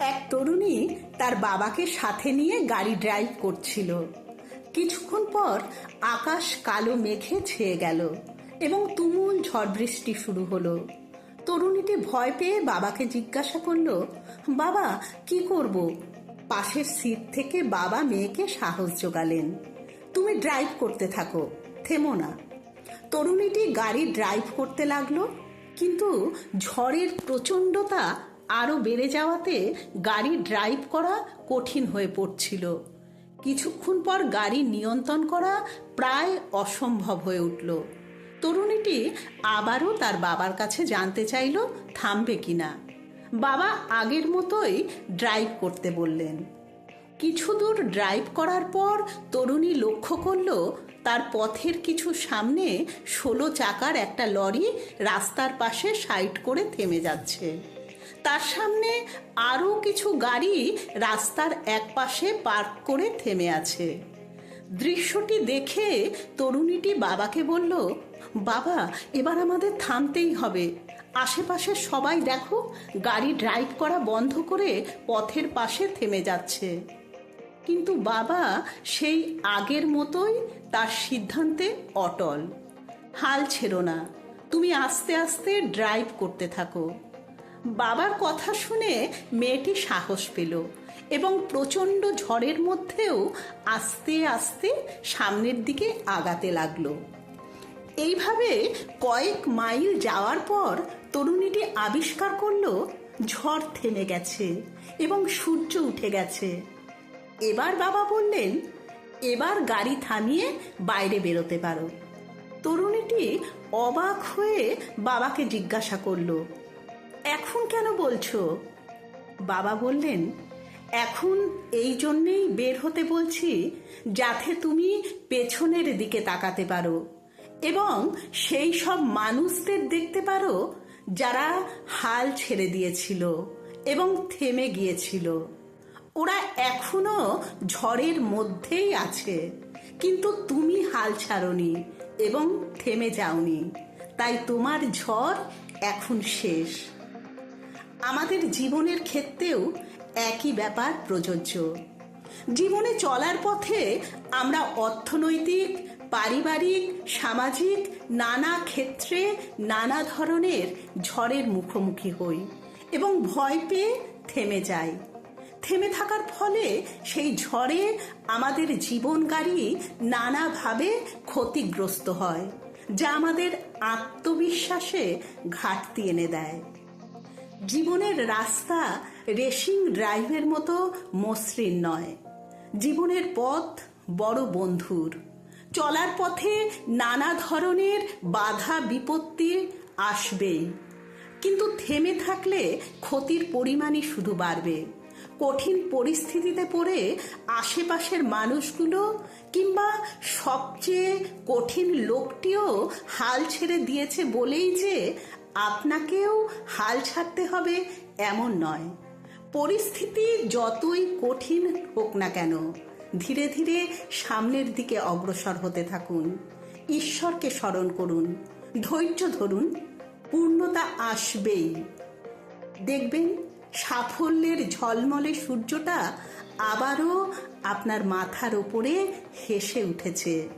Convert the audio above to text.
এক তরুণী তার বাবাকে সাথে নিয়ে গাড়ি ড্রাইভ করছিল। কিছুক্ষণ পর আকাশ কালো মেঘে ছেয়ে গেল এবং তুমুল ঝড় বৃষ্টি শুরু হলো। তরুণীটি ভয় পেয়ে বাবাকে জিজ্ঞাসা করল, বাবা, কি করব? পাশের সিট থেকে বাবা মেয়েকে সাহস জোগালেন তুমি ড্রাইভ করতে থাকো, থেমো না। তরুণীটি গাড়ি ড্রাইভ করতে লাগল, কিন্তু ঝড়ের প্রচণ্ডতা আরও বেড়ে যাওয়াতে গাড়ি ড্রাইভ করা কঠিন হয়ে পড়ছিল। কিছুক্ষণ পর গাড়ি নিয়ন্ত্রণ করা প্রায় অসম্ভব হয়ে উঠল। তরুণীটি আবারও তার বাবার কাছে জানতে চাইল, থামবে কিনা? বাবা আগের মতোই ড্রাইভ করতে বললেন। কিছু দূর ড্রাইভ করার পর তরুণী লক্ষ্য করল, তার পথের কিছু সামনে ষোলো চাকার একটা লরি রাস্তার পাশে সাইড করে থেমে যাচ্ছে। তার সামনে আরও কিছু গাড়ি রাস্তার এক পাশে পার্ক করে থেমে আছে। দৃশ্যটি দেখে তরুণীটি বাবাকে বলল, বাবা, এবার আমাদের থামতেই হবে। আশেপাশে সবাই দেখো, গাড়ি ড্রাইভ করা বন্ধ করে পথের পাশে থেমে যাচ্ছে। কিন্তু বাবা সেই আগের মতোই তার সিদ্ধান্তে অটল। হাল ছেড়ো না। তুমি আস্তে আস্তে ড্রাইভ করতে থাকো। বাবার কথা শুনে মেয়েটি সাহস পেল এবং প্রচণ্ড ঝড়ের মধ্যেও আস্তে আস্তে সামনের দিকে আগাতে লাগল। এইভাবে কয়েক মাইল যাওয়ার পর তরুণীটি আবিষ্কার করল, ঝড় থেমে গেছে এবং সূর্য উঠে গেছে। এবার বাবা বললেন, এবার গাড়ি থামিয়ে বাইরে বেরোতে পারো। তরুণীটি অবাক হয়ে বাবাকে জিজ্ঞাসা করল এখন কেন বলছো? বাবা বললেন, এখন এই জন্যেই বের হতে বলছি, যাতে তুমি পেছনের দিকে তাকাতে পারো এবং সেই সব মানুষদের দেখতে পারো যারা হাল ছেড়ে দিয়েছিল এবং থেমে গিয়েছিল। ওরা এখনও ঝড়ের মধ্যেই আছে, কিন্তু তুমি হাল ছাড়নি এবং থেমে যাওনি। তাই তোমার ঝড় এখন শেষ। আমাদের জীবনের ক্ষেত্রেও একই ব্যাপার প্রযোজ্য। জীবনে চলার পথে আমরা অর্থনৈতিক, পারিবারিক, সামাজিক, নানা ক্ষেত্রে নানা ধরনের ঝড়ের মুখোমুখি হই এবং ভয় পেয়ে থেমে যাই। থেমে থাকার ফলে সেই ঝড়ে আমাদের জীবন গাড়ি নানাভাবে ক্ষতিগ্রস্ত হয়, যা আমাদের আত্মবিশ্বাসে ঘাটতি এনে দেয়। জীবনের রাস্তা রেসিং ড্রাইভের মতো মসৃণ নয়। জীবনের পথ বড় বন্ধুর। চলার পথে নানা ধরনের বাধা বিপত্তি আসবেই। কিন্তু থেমে থাকলে ক্ষতির পরিমাণই শুধু বাড়বে। কঠিন পরিস্থিতিতে পড়ে আশেপাশের মানুষগুলো কিংবা সবচেয়ে কঠিন লোকটিও হাল ছেড়ে দিয়েছে বলেই যে আপনাকেও হাল ছাড়তে হবে এমন নয়। পরিস্থিতি যতই কঠিন হোক না কেন, ধীরে ধীরে সামনের দিকে অগ্রসর হতে থাকুন। ঈশ্বরকে স্মরণ করুন। ধৈর্য ধরুন। পূর্ণতা আসবেই। দেখবেন সাফল্যের ঝলমলে সূর্যটা আবারও আপনার মাথার ওপরে হেসে উঠেছে।